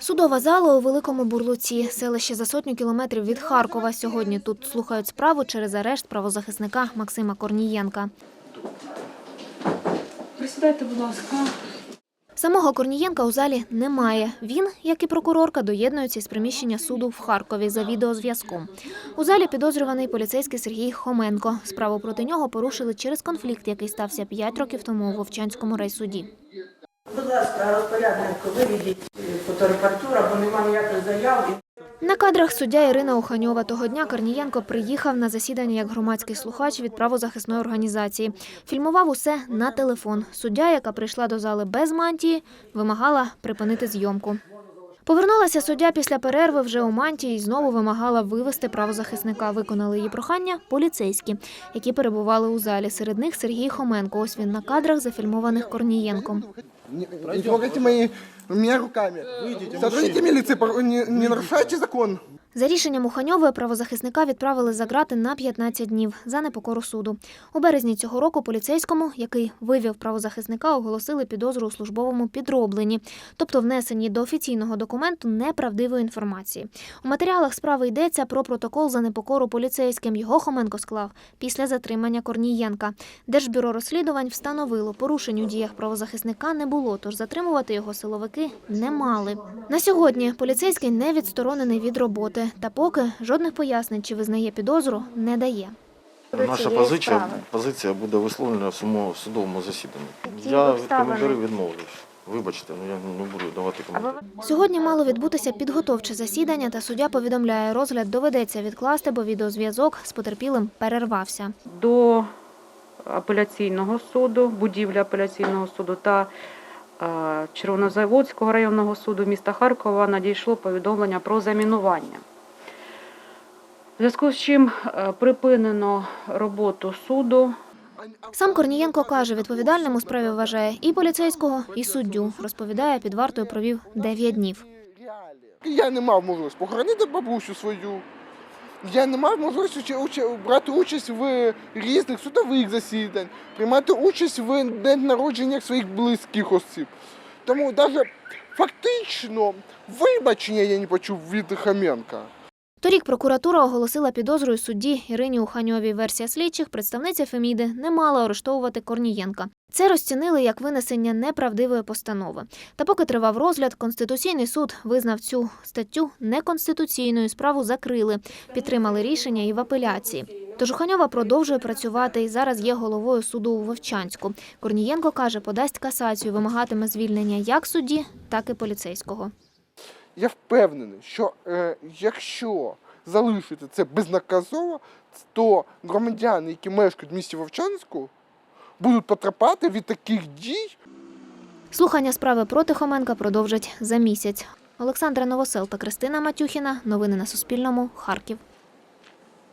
Судова зала у Великому Бурлуці, селище за сотню кілометрів від Харкова. Сьогодні тут слухають справу через арешт правозахисника Максима Корнієнка. Присідайте, будь ласка. Самого Корнієнка у залі немає. Він, як і прокурорка, доєднується з приміщення суду в Харкові за відеозв'язком. У залі підозрюваний поліцейський Сергій Хоменко. Справу проти нього порушили через конфлікт, який стався 5 років тому у Вовчанському райсуді. Будь ласка, розпоряднику, виведіть фоторепортура, бо нема ніякої заяви. На кадрах суддя Ірина Уханьова того дня Корнієнко приїхав на засідання як громадський слухач від правозахисної організації. Фільмував усе на телефон. Суддя, яка прийшла до зали без мантії, вимагала припинити зйомку. Повернулася суддя після перерви вже у мантії і знову вимагала вивести правозахисника. Виконали її прохання поліцейські, які перебували у залі. Серед них Сергій Хоменко. Ось він на кадрах, зафільмованих Корнієнком. Не, не трогайте мои, меня руками. Сотрудники милиции, пор- не, не нарушайте закон. За рішенням Уханьової правозахисника відправили за грати на 15 днів за непокору суду. У березні цього року поліцейському, який вивів правозахисника, оголосили підозру у службовому підробленні, тобто внесенні до офіційного документу неправдивої інформації. У матеріалах справи йдеться про протокол за непокору поліцейським. Його Хоменко склав після затримання Корнієнка. Держбюро розслідувань встановило, порушень у діях правозахисника не було, тож затримувати його силовики не мали. На сьогодні поліцейський не відсторонений від роботи, та поки жодних пояснень, чи визнає підозру, не дає. Наша позиція, позиція буде висловлена в самому судовому засіданні. Я від коментарів відмовлюсь. Вибачте, ну я не буду давати коментарі. Сьогодні мало відбутися підготовче засідання, та суддя повідомляє, розгляд доведеться відкласти, бо відеозв'язок з потерпілим перервався. До апеляційного суду, будівлі апеляційного суду та Червонозаводського районного суду міста Харкова надійшло повідомлення про замінування. В зв'язку з чим е, припинено роботу суду. Сам Корнієнко каже, відповідальним у справі вважає і поліцейського, і суддю. Розповідає, під вартою провів 9 днів. Я не мав можливості похоронити бабусю свою. Я не мав можливості брати участь в різних судових засіданнях, приймати участь в день народженнях своїх близьких осіб. Тому навіть фактично вибачення я не почув від Хаменка. Торік прокуратура оголосила підозрою судді Ірині Уханьовій. Версія слідчих представниця Феміди не мала арештовувати Корнієнка. Це розцінили як винесення неправдивої постанови. Та поки тривав розгляд, Конституційний суд визнав цю статтю неконституційною. Справу закрили, підтримали рішення і в апеляції. Тож Уханьова продовжує працювати і зараз є головою суду у Вовчанську. Корнієнко каже, подасть касацію, вимагатиме звільнення як судді, так і поліцейського. Я впевнений, що е, якщо залишити це безнаказово, то громадяни, які мешкають в місті Вовчанську, будуть потрапати від таких дій Слухання справи проти Хоменка продовжать за місяць. Олександра Новосел та Кристина Матюхіна. Новини на Суспільному. Харків.